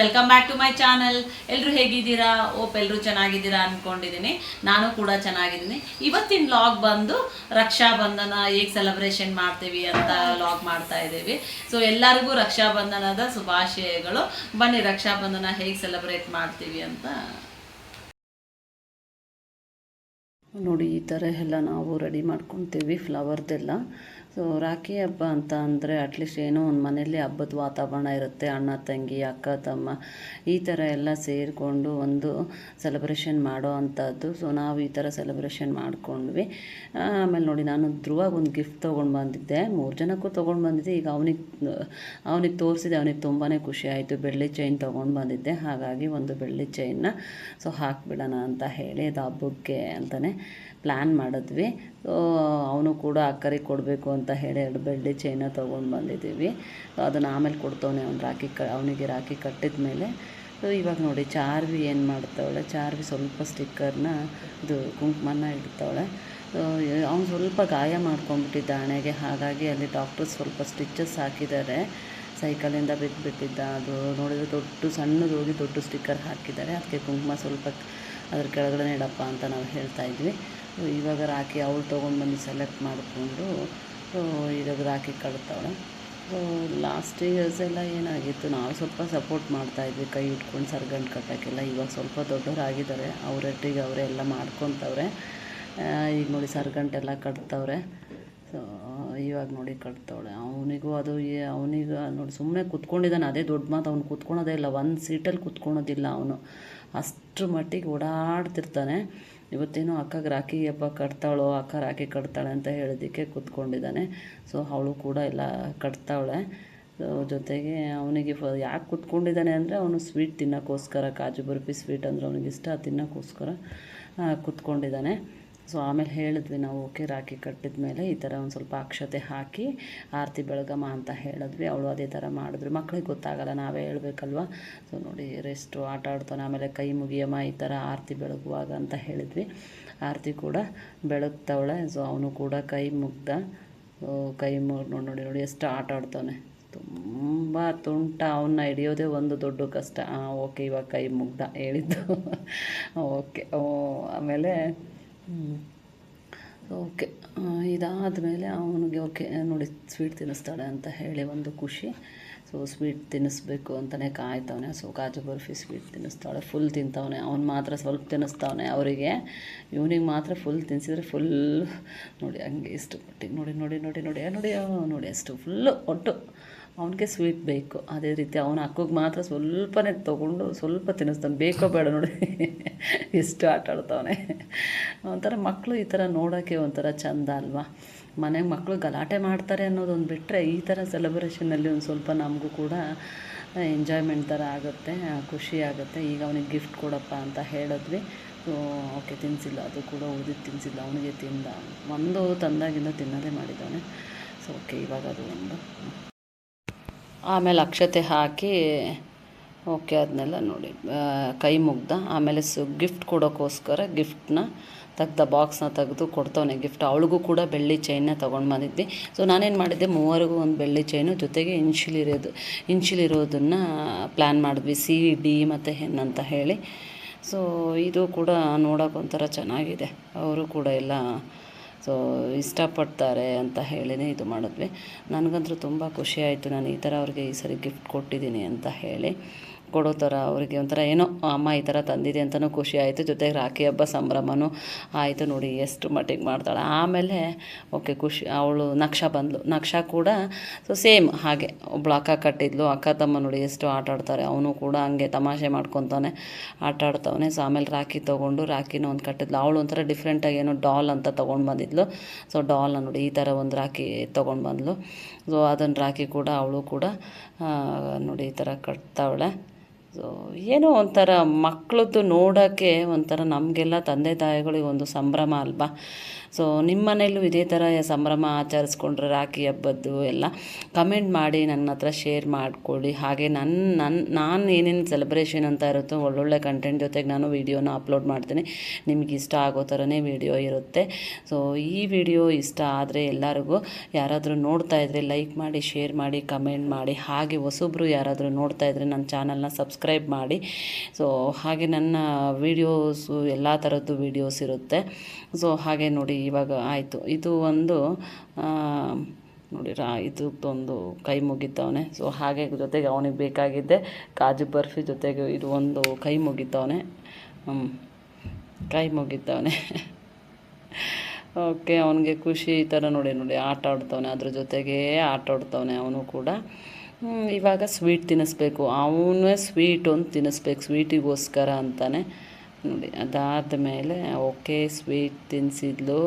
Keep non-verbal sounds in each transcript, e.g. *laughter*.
Welcome back to my channel ಎಲ್ಲರೂ ಹೇಗಿದ್ದೀರಾ? ಓಪ್ ಎಲ್ಲರೂ ಚೆನ್ನಾಗಿದ್ದೀರಾ ಅನ್ಕೊಂಡಿದೀನಿ ನಾನು ಕೂಡ ಚೆನ್ನಾಗಿದ್ದೀನಿ. ಇವತ್ತಿನ ಲಾಗ್ ಬಂದು ರಕ್ಷಾ ಬಂಧನ ಹೇಗೆ ಸೆಲೆಬ್ರೇಷನ್ ಮಾಡ್ತೀವಿ ಅಂತ ಲಾಗ್ ಮಾಡ್ತಾ ಇದ್ದೀವಿ. ಸೊ ಎಲ್ಲರಿಗೂ ರಕ್ಷಾ ಬಂಧನದ ಶುಭಾಶಯಗಳು. ಬನ್ನಿ, ರಕ್ಷಾ ಬಂಧನ ಹೇಗೆ ಸೆಲೆಬ್ರೇಟ್ ಮಾಡ್ತೀವಿ ಅಂತ. ನೋಡಿ, ಈ ಥರ ಎಲ್ಲ ನಾವು ರೆಡಿ ಮಾಡ್ಕೊತೀವಿ ಫ್ಲವರ್ದೆಲ್ಲ ಸೊ ರಾಖಿ ಹಬ್ಬ ಅಂತ ಅಂದರೆ ಅಟ್ಲೀಸ್ಟ್ ಏನೋ ಒಂದು ಮನೇಲಿ ಹಬ್ಬದ ವಾತಾವರಣ ಇರುತ್ತೆ. ಅಣ್ಣ, ತಂಗಿ, ಅಕ್ಕ, ತಮ್ಮ ಈ ಥರ ಎಲ್ಲ ಸೇರಿಕೊಂಡು ಒಂದು ಸೆಲೆಬ್ರೇಷನ್ ಮಾಡೋ ಅಂಥದ್ದು. ಸೊ ನಾವು ಈ ಥರ ಸೆಲೆಬ್ರೇಷನ್ ಮಾಡ್ಕೊಂಡ್ವಿ. ಆಮೇಲೆ ನೋಡಿ, ನಾನು ಧ್ರುವಾಗ ಒಂದು ಗಿಫ್ಟ್ ತೊಗೊಂಡು ಬಂದಿದ್ದೆ. ಮೂರು ಜನಕ್ಕೂ ತೊಗೊಂಡು ಬಂದಿದ್ದೆ. ಈಗ ಅವನಿಗೆ ಅವನಿಗೆ ತೋರಿಸಿದೆ. ಅವನಿಗೆ ತುಂಬಾ ಖುಷಿ ಆಯಿತು. ಬೆಳ್ಳಿ ಚೈನ್ ತೊಗೊಂಡು ಬಂದಿದ್ದೆ. ಹಾಗಾಗಿ ಒಂದು ಬೆಳ್ಳಿ ಚೈನ್ನ ಸೊ ಹಾಕ್ಬಿಡೋಣ ಅಂತ ಹೇಳಿ ಅದು ಹಬ್ಬಕ್ಕೆ ಅಂತಲೇ ಪ್ಲ್ಯಾನ್ ಮಾಡಿದ್ವಿ. ಅವನು ಕೂಡ ಅಕ್ಕರಿಗೆ ಕೊಡಬೇಕು ಅಂತ ಹೇಳಿ ಎರಡು ಬೆಳ್ಳಿ ಚೈನ ತೊಗೊಂಡು ಬಂದಿದ್ದೀವಿ. ಅದನ್ನು ಆಮೇಲೆ ಕೊಡ್ತವನೆ ಅವ್ನು ರಾಖಿ ಕ, ಅವನಿಗೆ ರಾಖಿ ಕಟ್ಟಿದ ಮೇಲೆ. ಇವಾಗ ನೋಡಿ, ಚಾರ್ವಿ ಏನು ಮಾಡ್ತಾವಳೆ? ಚಾರ್ವಿ ಸ್ವಲ್ಪ ಸ್ಟಿಕ್ಕರ್ನ ಇದು ಕುಂಕುಮನ ಇಡ್ತಾವಳೆ. ಅವ್ನು ಸ್ವಲ್ಪ ಗಾಯ ಮಾಡ್ಕೊಂಡ್ಬಿಟ್ಟಿದ್ದ ಹಣೆಗೆ. ಹಾಗಾಗಿ ಅಲ್ಲಿ ಡಾಕ್ಟರ್ ಸ್ವಲ್ಪ ಸ್ಟಿಚಸ್ ಹಾಕಿದ್ದಾರೆ. ಸೈಕಲಿಂದ ಬಿದ್ದುಬಿಟ್ಟಿದ್ದ ಅದು ನೋಡಿದರೆ ದೊಡ್ಡ ಸಣ್ಣದು ಹೋಗಿ ದೊಡ್ಡ ಸ್ಟಿಕ್ಕರ್ ಹಾಕಿದ್ದಾರೆ. ಅದಕ್ಕೆ ಕುಂಕುಮ ಸ್ವಲ್ಪ ಅದ್ರ ಕೆಳಗಡೆ ಇಡಪ್ಪ ಅಂತ ನಾವು ಹೇಳ್ತಾ ಇದ್ವಿ. ಇವಾಗ ರಾಖಿ ಅವಳು ತೊಗೊಂಡು ಬಂದು ಸೆಲೆಕ್ಟ್ ಮಾಡಿಕೊಂಡು ಇವಾಗ ರಾಖಿ ಕಟ್ತಾಳೆ. ಲಾಸ್ಟ್ ಇಯರ್ಸ್ ಎಲ್ಲ ಏನಾಗಿತ್ತು? ನಾವು ಸ್ವಲ್ಪ ಸಪೋರ್ಟ್ ಮಾಡ್ತಾಯಿದ್ವಿ ಕೈ ಇಟ್ಕೊಂಡು ಸರ್ಗಂಟು ಕಟ್ಟೋಕ್ಕೆಲ್ಲ. ಇವಾಗ ಸ್ವಲ್ಪ ದೊಡ್ಡವರಾಗಿದ್ದಾರೆ ಅವರೊಟ್ಟಿಗೆ ಅವರೇ ಎಲ್ಲ ಮಾಡ್ಕೊತವ್ರೆ. ಈಗ ನೋಡಿ ಸರ್ಗಂಟೆಲ್ಲ ಕಟ್ತವ್ರೆ. ಸೊ ಇವಾಗ ನೋಡಿ ಕಟ್ತವಳೆ. ಅವನಿಗೂ ಅದು ಅವನಿಗೆ ನೋಡಿ ಸುಮ್ಮನೆ ಕುತ್ಕೊಂಡಿದ್ದಾನೆ. ಅದೇ ದೊಡ್ಡ ಮಾತು, ಅವ್ನು ಕುತ್ಕೊಳೋದೇ ಇಲ್ಲ. ಒಂದು ಸೀಟಲ್ಲಿ ಕುತ್ಕೊಳೋದಿಲ್ಲ ಅವನು. ಅಷ್ಟ್ರ ಮಟ್ಟಿಗೆ ಓಡಾಡ್ತಿರ್ತಾನೆ. ಇವತ್ತೇನೋ ಅಕ್ಕಗೆ ರಾಖಿ ಹಬ್ಬ ಕಟ್ತಾಳೋ, ಅಕ್ಕ ರಾಖಿ ಕಟ್ತಾಳೆ ಅಂತ ಹೇಳೋದಕ್ಕೆ ಕೂತ್ಕೊಂಡಿದ್ದಾನೆ. ಸೊ ಅವಳು ಕೂಡ ಎಲ್ಲ ಕಟ್ತಾವಳೆ ಜೊತೆಗೆ ಅವನಿಗೆ ಫ ಯಾಕೆ ಕೂತ್ಕೊಂಡಿದ್ದಾನೆ ಅಂದರೆ ಅವನು ಸ್ವೀಟ್ ತಿನ್ನೋಕ್ಕೋಸ್ಕರ, ಕಾಜು ಬರ್ಫಿ ಸ್ವೀಟ್ ಅಂದರೆ ಅವನಿಗೆ ಇಷ್ಟ ತಿನ್ನೋಕ್ಕೋಸ್ಕರ ಕುತ್ಕೊಂಡಿದ್ದಾನೆ. ಸೊ ಆಮೇಲೆ ಹೇಳಿದ್ವಿ ನಾವು, ಓಕೆ, ರಾಖಿ ಕಟ್ಟಿದ ಮೇಲೆ ಈ ಥರ ಒಂದು ಸ್ವಲ್ಪ ಅಕ್ಷತೆ ಹಾಕಿ ಆರತಿ ಬೆಳಗಮ್ಮ ಅಂತ ಹೇಳಿದ್ವಿ. ಅವಳು ಅದೇ ಥರ ಮಾಡಿದ್ರು. ಮಕ್ಳಿಗೆ ಗೊತ್ತಾಗಲ್ಲ, ನಾವೇ ಹೇಳ್ಬೇಕಲ್ವ? ಸೊ ನೋಡಿ ರೆಸ್ಟು ಆಟ ಆಡ್ತಾನೆ. ಆಮೇಲೆ ಕೈ ಮುಗಿಯಮ್ಮ ಈ ಥರ ಆರತಿ ಬೆಳಗುವಾಗ ಅಂತ ಹೇಳಿದ್ವಿ. ಆರತಿ ಕೂಡ ಬೆಳಗ್ತವಳೆ. ಸೊ ಅವನು ಕೂಡ ಕೈ ಮುಗ್ದ ಕೈ ಮುಗ್ ನೋಡಿ ನೋಡಿ ನೋಡಿ, ಎಷ್ಟು ಆಟ ಆಡ್ತಾನೆ. ತುಂಬ ತುಂಟ. ಅವನ್ನ ಹಿಡಿಯೋದೇ ಒಂದು ದೊಡ್ಡ ಕಷ್ಟ. ಓಕೆ, ಇವಾಗ ಕೈ ಮುಗ್ದ, ಹೇಳಿದ್ದು. *laughs* ಓಕೆ ಆಮೇಲೆ ಓಕೆ. ಇದಾದ ಮೇಲೆ ಅವನಿಗೆ, ಓಕೆ, ನೋಡಿ ಸ್ವೀಟ್ ತಿನ್ನಿಸ್ತಾಳೆ ಅಂತ ಹೇಳಿ ಒಂದು ಖುಷಿ. ಸೊ ಸ್ವೀಟ್ ತಿನ್ನಿಸ್ಬೇಕು ಅಂತಲೇ ಕಾಯ್ತವನೆ. ಸೊ ಕಾಜು ಬರ್ಫಿ ಸ್ವೀಟ್ ತಿನ್ನಿಸ್ತಾಳೆ. ಫುಲ್ ತಿಂತವನೆ. ಅವ್ನು ಮಾತ್ರ ಸ್ವಲ್ಪ ತಿನ್ನಿಸ್ತಾವನೆ ಅವರಿಗೆ. ಇವನಿಗೆ ಮಾತ್ರ ಫುಲ್ ತಿನ್ನಿಸಿದ್ರೆ ಫುಲ್ ನೋಡಿ, ಹಂಗೆ ಇಷ್ಟು ಮಟ್ಟಿಗೆ ನೋಡಿ ನೋಡಿ ನೋಡಿ ನೋಡಿ ನೋಡಿ ನೋಡಿ, ಅಷ್ಟು ಫುಲ್ಲು ಒಟ್ಟು. ಅವನಿಗೆ ಸ್ವೀಟ್ ಬೇಕು. ಅದೇ ರೀತಿ ಅವನ ಅಕ್ಕಗೆ ಮಾತ್ರ ಸ್ವಲ್ಪನೇ ತೊಗೊಂಡು ಸ್ವಲ್ಪ ತಿನ್ನಿಸ್ತಾನೆ. ಬೇಕೋ ಬೇಡ ನೋಡಿ. ಎಷ್ಟು ಆಟ ಆಡ್ತಾವನೆ. ಒಂಥರ ಮಕ್ಕಳು ಈ ಥರ ನೋಡೋಕ್ಕೆ ಒಂಥರ ಚಂದ ಅಲ್ವಾ? ಮನೆಗೆ ಮಕ್ಕಳು ಗಲಾಟೆ ಮಾಡ್ತಾರೆ ಅನ್ನೋದೊಂದು ಬಿಟ್ಟರೆ ಈ ಥರ ಸೆಲೆಬ್ರೇಷನಲ್ಲಿ ಒಂದು ಸ್ವಲ್ಪ ನಮಗೂ ಕೂಡ ಎಂಜಾಯ್ಮೆಂಟ್ ಥರ ಆಗುತ್ತೆ, ಖುಷಿ ಆಗುತ್ತೆ. ಈಗ ಅವನಿಗೆ ಗಿಫ್ಟ್ ಕೊಡಪ್ಪ ಅಂತ ಹೇಳಿದ್ವಿ. ಓಕೆ ತಿನ್ನಿಸಿಲ್ಲ ಅದು ಕೂಡ ಉಳಿದಿದ್ದು ತಿನ್ನಿಸಿಲ್ಲ ಅವನಿಗೆ ತಿಂದ. ಒಂದು ತಂದಾಗಿಂದ ತಿನ್ನೋದೇ ಮಾಡಿದ್ದಾನೆ ಸೊ ಓಕೆ ಇವಾಗ ಅದು ಒಂದು. ಆಮೇಲೆ ಅಕ್ಷತೆ ಹಾಕಿ, ಓಕೆ ಅದನ್ನೆಲ್ಲ ನೋಡಿ ಕೈ ಮುಗ್ದ, ಆಮೇಲೆ ಸು ಗಿಫ್ಟ್ ಕೊಡೋಕ್ಕೋಸ್ಕರ ಗಿಫ್ಟ್ನ ತೆಗ್ದ ಬಾಕ್ಸ್ನ ತೆಗೆದು ಕೊಡ್ತವನೆ ಗಿಫ್ಟ್ ಅವಳಿಗೂ ಕೂಡ ಬೆಳ್ಳಿ ಚೈನ್ನ ತೊಗೊಂಡು ಬಂದಿದ್ವಿ. ಸೊ ನಾನೇನು ಮಾಡಿದ್ದೆ, ಮೂವರಿಗೂ ಒಂದು ಬೆಳ್ಳಿ ಚೈನು ಜೊತೆಗೆ ಇನ್ಶಿಲಿರೋದು ಇನ್ಶಿಲಿರೋದನ್ನು ಪ್ಲ್ಯಾನ್ ಮಾಡಿದ್ವಿ ಸಿ ಡಿ ಮತ್ತು ಹೆನ್ ಅಂತ ಹೇಳಿ. ಸೊ ಇದು ಕೂಡ ನೋಡೋಕೆ ಚೆನ್ನಾಗಿದೆ. ಅವರು ಕೂಡ ಎಲ್ಲ ಸೊ ಇಷ್ಟಪಡ್ತಾರೆ ಅಂತ ಹೇಳಿನೇ ಇದು ಮಾಡಿದ್ವಿ. ನನಗಂತೂ ತುಂಬ ಖುಷಿ ಆಯಿತು. ನಾನು ಈ ಥರ ಅವ್ರಿಗೆ ಈ ಸರಿ ಗಿಫ್ಟ್ ಕೊಟ್ಟಿದ್ದೀನಿ ಅಂತ ಹೇಳಿ. ಕೊಡೋ ಥರ ಅವರಿಗೆ ಒಂಥರ ಏನೋ ಅಮ್ಮ ಈ ಥರ ತಂದಿದೆ ಅಂತಲೂ ಖುಷಿ ಆಯಿತು. ಜೊತೆಗೆ ರಾಖಿ ಹಬ್ಬ ಸಂಭ್ರಮನೂ ಆಯಿತು ನೋಡಿ ಎಷ್ಟು ಮಟ್ಟಿಗೆ ಮಾಡ್ತಾಳೆ. ಆಮೇಲೆ, ಓಕೆ, ಖುಷಿ, ಅವಳು ನಕ್ಷ ಬಂದಳು ನಕ್ಷ ಕೂಡ ಸೊ, ಸೇಮ್ ಹಾಗೆ. ಒಬ್ಳು ಅಕ್ಕ ಕಟ್ಟಿದ್ಲು. ಅಕ್ಕ ತಮ್ಮ ನೋಡಿ ಎಷ್ಟು ಆಟ ಆಡ್ತಾರೆ. ಅವನು ಕೂಡ ಹಂಗೆ ತಮಾಷೆ ಮಾಡ್ಕೊತಾನೆ, ಆಟ ಆಡ್ತಾವನೆ. ಸೊ, ಆಮೇಲೆ ರಾಖಿ ತೊಗೊಂಡು ರಾಖಿನ ಒಂದು ಕಟ್ಟಿದ್ಲು. ಅವಳು ಒಂಥರ ಡಿಫ್ರೆಂಟಾಗಿ ಏನೋ ಡಾಲ್ ಅಂತ ತೊಗೊಂಡು ಬಂದಿದ್ಲು. ಸೊ ಡಾಲ್ನ ನೋಡಿ ಈ ಥರ ಒಂದು ರಾಖಿ ತೊಗೊಂಡು ಬಂದಳು ಸೊ ಅದನ್ನು ರಾಖಿ ಕೂಡ, ಅವಳು ಕೂಡ ನೋಡಿ ಈ ಥರ ಕಟ್ತಾವಳೆ. ಸೊ ಏನೋ ಒಂಥರ ಮಕ್ಕಳದ್ದು ನೋಡೋಕ್ಕೆ ಒಂಥರ ನಮಗೆಲ್ಲ ತಂದೆ ತಾಯಿಗಳಿಗೆ ಒಂದು ಸಂಭ್ರಮ ಅಲ್ವಾ? ಸೊ ನಿಮ್ಮ ಮನೇಲೂ ಇದೇ ಥರ ಸಂಭ್ರಮ ಆಚರಿಸ್ಕೊಂಡ್ರೆ ರಾಖಿ ಹಬ್ಬದ್ದು ಎಲ್ಲ ಕಮೆಂಟ್ ಮಾಡಿ ನನ್ನ ಹತ್ರ ಶೇರ್ ಮಾಡಿಕೊಳ್ಳಿ. ಹಾಗೆ ನನ್ನ ನನ್ನ ನಾನು ಏನೇನು ಸೆಲೆಬ್ರೇಷನ್ ಅಂತ ಇರುತ್ತೋ ಒಳ್ಳೊಳ್ಳೆ ಕಂಟೆಂಟ್ ಜೊತೆಗೆ ನಾನು ವೀಡಿಯೋನ ಅಪ್ಲೋಡ್ ಮಾಡ್ತೀನಿ. ನಿಮಗೆ ಇಷ್ಟ ಆಗೋ ಥರನೇ ವೀಡಿಯೋ ಇರುತ್ತೆ. ಸೊ ಈ ವಿಡಿಯೋ ಇಷ್ಟ ಆದರೆ ಎಲ್ಲರಿಗೂ ಯಾರಾದರೂ ನೋಡ್ತಾ ಇದ್ದರೆ ಲೈಕ್ ಮಾಡಿ ಶೇರ್ ಮಾಡಿ ಕಮೆಂಟ್ ಮಾಡಿ. ಹಾಗೆ ಹೊಸೊಬ್ಬರು ಯಾರಾದರೂ ನೋಡ್ತಾ ಇದ್ದರೆ ನನ್ನ ಚಾನಲ್ನ ಸಬ್ಸ್ಕ್ರೈಬ್ ಸಬ್ಸ್ಕ್ರೈಬ್ ಮಾಡಿ. ಸೊ ಹಾಗೆ ನನ್ನ ವೀಡಿಯೋಸು ಎಲ್ಲ ಥರದ್ದು ವೀಡಿಯೋಸ್ ಇರುತ್ತೆ. ಸೊ ಹಾಗೆ ನೋಡಿ ಇವಾಗ ಆಯಿತು. ಇದು ಒಂದು ನೋಡಿ ರಾ ಇದೊಂದು ಕೈ ಮುಗಿತವನೆ. ಸೊ ಹಾಗೆ ಜೊತೆಗೆ ಅವನಿಗೆ ಬೇಕಾಗಿದ್ದೆ ಕಾಜು ಬರ್ಫಿ ಜೊತೆಗೆ ಇದು ಒಂದು ಕೈ ಮುಗಿತವನೆ. ಕೈ ಮುಗಿತವನೆ. ಓಕೆ, ಅವನಿಗೆ ಖುಷಿ ಈ ಥರ ನೋಡಿ ನೋಡಿ ಆಟ ಆಡ್ತವನೆ. ಅದ್ರ ಜೊತೆಗೇ ಆಟ ಆಡ್ತವನೆ ಅವನು ಕೂಡ. ಇವಾಗ ಸ್ವೀಟ್ ತಿನ್ನಿಸ್ಬೇಕು ಅವನೇ ಸ್ವೀಟ್ ಒಂದು ತಿನ್ನಿಸ್ಬೇಕು ಸ್ವೀಟಿಗೋಸ್ಕರ ಅಂತಾನೆ. ನೋಡಿ ಅದಾದ ಮೇಲೆ ಓಕೆ ಸ್ವೀಟ್ ತಿನ್ನಿಸಿದ್ಲು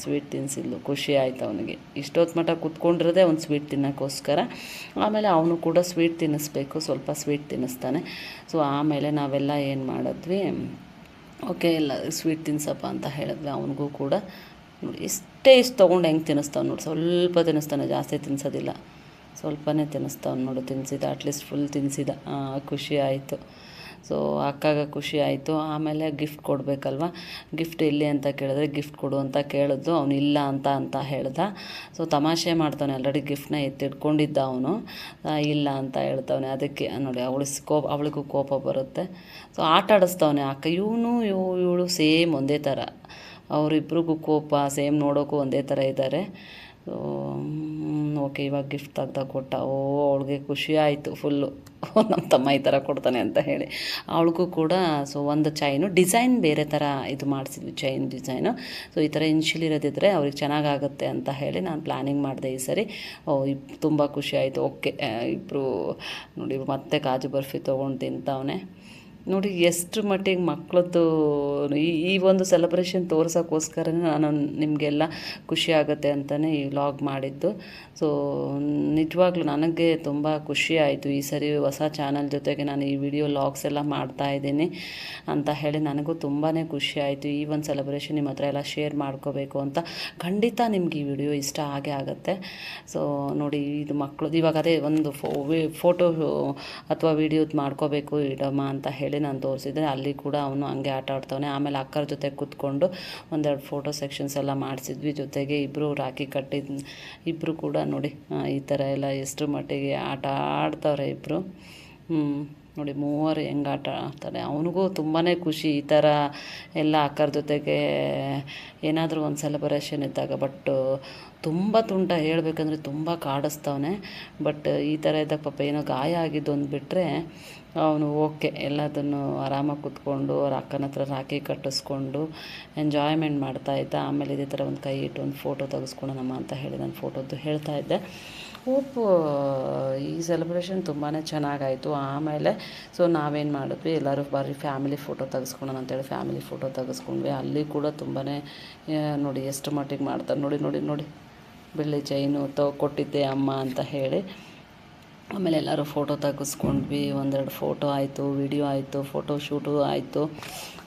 ಸ್ವೀಟ್ ತಿನ್ನಿಸಿದ್ಲು ಖುಷಿ ಆಯ್ತು ಅವನಿಗೆ. ಇಷ್ಟೊತ್ತು ಮಟ್ಟ ಕುತ್ಕೊಂಡಿರೋದೇ ಒಂದು ಸ್ವೀಟ್ ತಿನ್ನೋಕ್ಕೋಸ್ಕರ. ಆಮೇಲೆ ಅವನು ಕೂಡ ಸ್ವೀಟ್ ತಿನ್ನಿಸ್ಬೇಕು, ಸ್ವಲ್ಪ ಸ್ವೀಟ್ ತಿನ್ನಿಸ್ತಾನೆ. ಸೊ ಆಮೇಲೆ ನಾವೆಲ್ಲ ಏನು ಮಾಡಿದ್ವಿ? ಓಕೆ, ಎಲ್ಲ ಸ್ವೀಟ್ ತಿನ್ಸಪ್ಪ ಅಂತ ಹೇಳಿದ್ವಿ ಅವನಿಗೂ ಕೂಡ. ನೋಡಿ, ಇಷ್ಟೇ ಇಷ್ಟು ತೊಗೊಂಡು ಹೆಂಗೆ ತಿನ್ನಿಸ್ತಾವೆ ನೋಡಿ, ಸ್ವಲ್ಪ ತಿನ್ನಿಸ್ತಾನೆ, ಜಾಸ್ತಿ ತಿನ್ಸೋದಿಲ್ಲ. ಸ್ವಲ್ಪನೇ ತಿನ್ನಿಸ್ತಾವ್ನು ನೋಡು ತಿನ್ನಿಸಿದ ಅಟ್ಲೀಸ್ಟ್ ಫುಲ್ ತಿನ್ನಿಸಿದ ಖುಷಿ ಆಯಿತು. ಸೊ ಅಕ್ಕಾಗ ಖುಷಿ ಆಯಿತು. ಆಮೇಲೆ ಗಿಫ್ಟ್ ಕೊಡಬೇಕಲ್ವ? ಗಿಫ್ಟ್ ಎಲ್ಲಿ ಅಂತ ಕೇಳಿದ್ರೆ ಗಿಫ್ಟ್ ಕೊಡು ಅಂತ ಕೇಳಿದ್ದು, ಅವನು ಇಲ್ಲ ಅಂತ ಅಂತ ಹೇಳ್ದ. ಸೊ ತಮಾಷೆ ಮಾಡ್ತಾನೆ ಆಲ್ರೆಡಿ ಗಿಫ್ಟ್ನ ಎತ್ತಿಟ್ಕೊಂಡಿದ್ದ ಅವನು. ಇಲ್ಲ ಅಂತ ಹೇಳ್ತವನೆ. ಅದಕ್ಕೆ, ನೋಡಿ, ಅವಳು ಕೋಪ, ಅವಳಿಗೂ ಕೋಪ ಬರುತ್ತೆ. ಸೊ ಆಟ ಆಡಿಸ್ತವನೆ ಅಕ್ಕ. ಇವನು, ಇವು, ಇವಳು ಸೇಮ್ ಒಂದೇ ಥರ. ಅವರಿಬ್ರಿಗೂ ಕೋಪ, ಸೇಮ್ ನೋಡೋಕ್ಕೂ ಒಂದೇ ಥರ ಇದ್ದಾರೆ. ಸೊ ಓಕೆ, ಇವಾಗ ಗಿಫ್ಟ್ ತೆಗ್ದಾಗ ಕೊಟ್ಟ. ಓ, ಅವಳಿಗೆ ಖುಷಿ ಆಯಿತು ಫುಲ್ಲು ನಮ್ಮ ತಮ್ಮ ಈ ಥರ ಕೊಡ್ತಾನೆ ಅಂತ ಹೇಳಿ. ಅವಳಿಗೂ ಕೂಡ ಸೊ ಒಂದು ಚೈನು ಡಿಸೈನ್ ಬೇರೆ ಥರ ಇದು ಮಾಡಿಸಿದ್ವಿ ಚೈನ್ ಡಿಸೈನು ಸೊ ಈ ಥರ ಇನ್ಶಿಲ್ ಇರೋದಿದ್ರೆ ಅವ್ರಿಗೆ ಚೆನ್ನಾಗಾಗುತ್ತೆ ಅಂತ ಹೇಳಿ ನಾನು ಪ್ಲ್ಯಾನಿಂಗ್ ಮಾಡಿದೆ ಈ ಸರಿ. ಓ ತುಂಬ ಖುಷಿ ಆಯಿತು. ಓಕೆ ಇಬ್ಬರು ನೋಡಿ ಮತ್ತೆ ಕಾಜು ಬರ್ಫಿ ತೊಗೊಂಡು ತಿಂತವನೆ. ನೋಡಿ, ಎಷ್ಟು ಮಟ್ಟಿಗೆ ಮಕ್ಕಳದ್ದು ಈ ಈ ಒಂದು ಸೆಲೆಬ್ರೇಷನ್ ತೋರ್ಸೋಕ್ಕೋಸ್ಕರ ನಾನು ನಿಮಗೆಲ್ಲ ಖುಷಿ ಆಗುತ್ತೆ ಅಂತಲೇ ಈ ವ್ಲಾಗ್ ಮಾಡಿದ್ದು. ಸೊ ನಿಜವಾಗ್ಲೂ ನನಗೆ ತುಂಬ ಖುಷಿ ಆಯಿತು ಈ ಸರಿ ಹೊಸ ಚಾನಲ್ ಜೊತೆಗೆ ನಾನು ಈ ವಿಡಿಯೋ ಲಾಗ್ಸ್ ಎಲ್ಲ ಮಾಡ್ತಾ ಇದ್ದೀನಿ ಅಂತ ಹೇಳಿ ನನಗೂ ತುಂಬಾ ಖುಷಿ ಆಯಿತು. ಈ ಒಂದು ಸೆಲೆಬ್ರೇಷನ್ ನಿಮ್ಮ ಹತ್ರ ಎಲ್ಲ ಶೇರ್ ಮಾಡ್ಕೋಬೇಕು ಅಂತ ಖಂಡಿತ ನಿಮ್ಗೆ ಈ ವಿಡಿಯೋ ಇಷ್ಟ ಆಗೇ ಆಗುತ್ತೆ. ಸೊ ನೋಡಿ, ಇದು ಮಕ್ಕಳು ಇವಾಗ ಅದೇ ಒಂದು ಫೋ, ಫೋಟೋ ಅಥವಾ ವಿಡಿಯೋದು ಮಾಡ್ಕೋಬೇಕು ಇಡಮ್ಮ ಅಂತ ಹೇಳಿ ನಾನು ತೋರಿಸಿದ್ರೆ ಅಲ್ಲಿ ಕೂಡ ಅವನು ಹಂಗೆ ಆಟ ಆಡ್ತಾವನೆ. ಆಮೇಲೆ ಅಕ್ಕರ ಜೊತೆ ಕೂತ್ಕೊಂಡು ಒಂದೆರಡು ಫೋಟೋ ಸೆಕ್ಷನ್ಸ್ ಎಲ್ಲ ಮಾಡಿಸಿದ್ವಿ. ಜೊತೆಗೆ ಇಬ್ಬರು ರಾಖಿ ಕಟ್ಟಿದ್ ಇಬ್ಬರು ಕೂಡ ನೋಡಿ ಈ ಥರ ಎಲ್ಲ ಎಷ್ಟು ಮಟ್ಟಿಗೆ ಆಟ ಆಡ್ತಾವ್ರೆ ಇಬ್ಬರು ನೋಡಿ ಮೂವರು ಹೆಂಗೆ ಆಟ ಆಡ್ತಾರೆ. ಅವನಿಗೂ ತುಂಬಾ ಖುಷಿ ಈ ಥರ ಎಲ್ಲ ಅಕ್ಕರ ಜೊತೆಗೆ ಏನಾದರೂ ಒಂದು ಸೆಲೆಬ್ರೇಷನ್ ಇದ್ದಾಗ. ಬಟ್ ತುಂಬ ತುಂಟ ಹೇಳಬೇಕಂದ್ರೆ ತುಂಬ ಕಾಡಿಸ್ತವನೆ. ಬಟ್ ಈ ಥರ ಇದ್ದಾಗ ಪಾಪ ಏನೋ ಗಾಯ ಆಗಿದ್ದು ಒಂದು ಬಿಟ್ಟರೆ ಅವನು ಓಕೆ. ಎಲ್ಲದನ್ನು ಆರಾಮಾಗಿ ಕೂತ್ಕೊಂಡು ಅವ್ರ ಅಕ್ಕನ ಹತ್ರ ರಾಖಿ ಕಟ್ಟಿಸ್ಕೊಂಡು ಎಂಜಾಯ್ಮೆಂಟ್ ಮಾಡ್ತಾ ಇದ್ದ. ಆಮೇಲೆ ಇದೇ ಥರ ಒಂದು ಕೈ ಇಟ್ಟು ಒಂದು ಫೋಟೋ ತೆಗೆಸ್ಕೊಳೋಣಮ್ಮ ಅಂತ ಹೇಳಿ ನಾನು ಫೋಟೋದ್ದು ಹೇಳ್ತಾ ಇದ್ದೆ. ಹೋಪ್ ಈ ಸೆಲೆಬ್ರೇಷನ್ ತುಂಬಾ ಚೆನ್ನಾಗಾಯಿತು. ಆಮೇಲೆ ಸೊ ನಾವೇನು ಮಾಡಿದ್ವಿ? ಎಲ್ಲರೂ ಬಾರಿ ಫ್ಯಾಮಿಲಿ ಫೋಟೋ ತೆಗೆಸ್ಕೊಳೋಣ ಅಂತೇಳಿ ಫ್ಯಾಮಿಲಿ ಫೋಟೋ ತೆಗೆಸ್ಕೊಂಡ್ವಿ. ಅಲ್ಲಿ ಕೂಡ ತುಂಬಾ ನೋಡಿ ಎಷ್ಟು ಮಟ್ಟಿಗೆ ಮಾಡ್ತಾರೆ. ನೋಡಿ ನೋಡಿ ನೋಡಿ. ಬೆಳ್ಳಿ ಚೈನು ತೊ ಕೊಟ್ಟಿದ್ದೆ ಅಮ್ಮ ಅಂತ ಹೇಳಿ. ಆಮೇಲೆ ಎಲ್ಲರೂ ಫೋಟೋ ತೆಗೆಸ್ಕೊಂಡ್ವಿ. ಒಂದೆರಡು ಫೋಟೋ ಆಯಿತು ವಿಡಿಯೋ ಆಯಿತು ಫೋಟೋ ಶೂಟು ಆಯಿತು.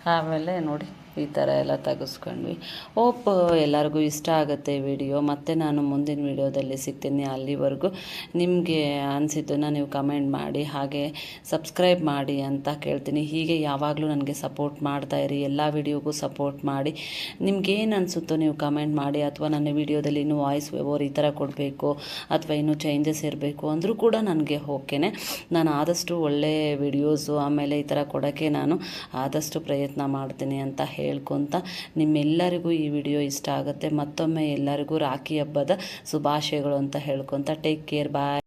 ಆಮೇಲೆ ನೋಡಿ ಈ ಥರ ಎಲ್ಲ ತೆಗೆಸ್ಕೊಂಡ್ವಿ. ಹೋಪ್ ಎಲ್ಲರಿಗೂ ಇಷ್ಟ ಆಗುತ್ತೆ ವಿಡಿಯೋ. ಮತ್ತು ನಾನು ಮುಂದಿನ ವಿಡಿಯೋದಲ್ಲಿ ಸಿಗ್ತೀನಿ ಅಲ್ಲಿವರೆಗೂ. ನಿಮಗೆ ಅನಿಸಿದ್ದನ್ನು ನೀವು ಕಮೆಂಟ್ ಮಾಡಿ, ಹಾಗೆ ಸಬ್ಸ್ಕ್ರೈಬ್ ಮಾಡಿ ಅಂತ ಕೇಳ್ತೀನಿ. ಹೀಗೆ ಯಾವಾಗಲೂ ನನಗೆ ಸಪೋರ್ಟ್ ಮಾಡ್ತಾ ಇರಿ, ಎಲ್ಲ ವಿಡಿಯೋಗೂ ಸಪೋರ್ಟ್ ಮಾಡಿ. ನಿಮ್ಗೇನು ಅನಿಸುತ್ತೋ ನೀವು ಕಮೆಂಟ್ ಮಾಡಿ, ಅಥವಾ ನನ್ನ ವಿಡಿಯೋದಲ್ಲಿ ಇನ್ನೂ ವಾಯ್ಸ್ ಓವರ್ ಈ ಥರ ಕೊಡಬೇಕು, ಅಥವಾ ಇನ್ನೂ ಚೇಂಜಸ್ ಇರಬೇಕು ಅಂದರೂ ಕೂಡ ನನಗೆ ಓಕೆನೆ. ನಾನು ಆದಷ್ಟು ಒಳ್ಳೆ ವಿಡಿಯೋಸು ಆಮೇಲೆ ಈ ಥರ ಕೊಡೋಕ್ಕೆ ನಾನು ಆದಷ್ಟು ಪ್ರಯತ್ನ ಮಾಡ್ತೀನಿ ಅಂತ ಹೇಳ್ಕೊತ ನಿಮ್ಮೆಲ್ಲರಿಗೂ ಈ ವಿಡಿಯೋ ಇಷ್ಟ ಆಗುತ್ತೆ. ಮತ್ತೊಮ್ಮೆ ಎಲ್ಲರಿಗೂ ರಾಖಿ ಹಬ್ಬದ ಶುಭಾಶಯಗಳು ಅಂತ ಹೇಳ್ಕೊತ ಟೇಕ್ ಕೇರ್ ಬಾಯ್